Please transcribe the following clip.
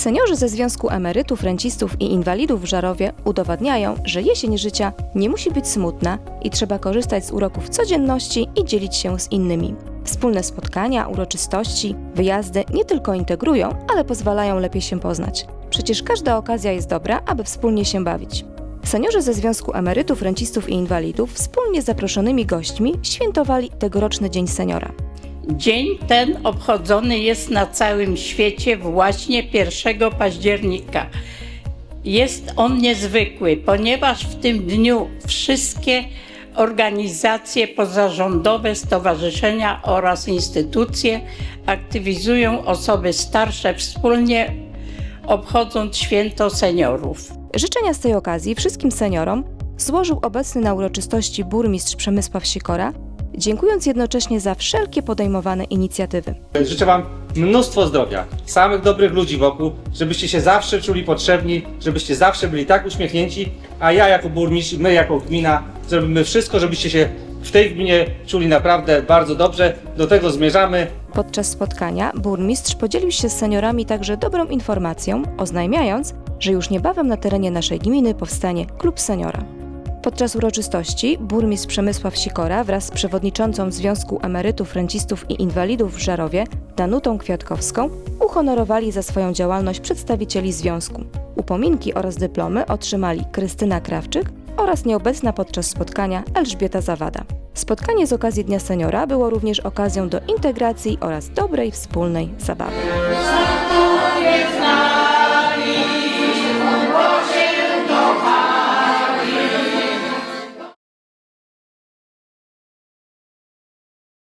Seniorzy ze Związku Emerytów, Rencistów i Inwalidów w Żarowie udowadniają, że jesień życia nie musi być smutna i trzeba korzystać z uroków codzienności i dzielić się z innymi. Wspólne spotkania, uroczystości, wyjazdy nie tylko integrują, ale pozwalają lepiej się poznać. Przecież każda okazja jest dobra, aby wspólnie się bawić. Seniorzy ze Związku Emerytów, Rencistów i Inwalidów wspólnie z zaproszonymi gośćmi świętowali tegoroczny Dzień Seniora. Dzień ten obchodzony jest na całym świecie właśnie 1 października. Jest on niezwykły, ponieważ w tym dniu wszystkie organizacje pozarządowe, stowarzyszenia oraz instytucje aktywizują osoby starsze wspólnie obchodząc święto seniorów. Życzenia z tej okazji wszystkim seniorom złożył obecny na uroczystości burmistrz Przemysław Sikora, dziękując jednocześnie za wszelkie podejmowane inicjatywy. Życzę Wam mnóstwo zdrowia, samych dobrych ludzi wokół, żebyście się zawsze czuli potrzebni, żebyście zawsze byli tak uśmiechnięci, a ja jako burmistrz, my jako gmina zrobimy wszystko, żebyście się w tej gminie czuli naprawdę bardzo dobrze. Do tego zmierzamy. Podczas spotkania burmistrz podzielił się z seniorami także dobrą informacją, oznajmiając, że już niebawem na terenie naszej gminy powstanie klub seniora. Podczas uroczystości burmistrz Przemysław Sikora wraz z przewodniczącą Związku Emerytów, Rencistów i Inwalidów w Żarowie, Danutą Kwiatkowską, uhonorowali za swoją działalność przedstawicieli związku. Upominki oraz dyplomy otrzymali Krystyna Krawczyk oraz nieobecna podczas spotkania Elżbieta Zawada. Spotkanie z okazji Dnia Seniora było również okazją do integracji oraz dobrej wspólnej zabawy.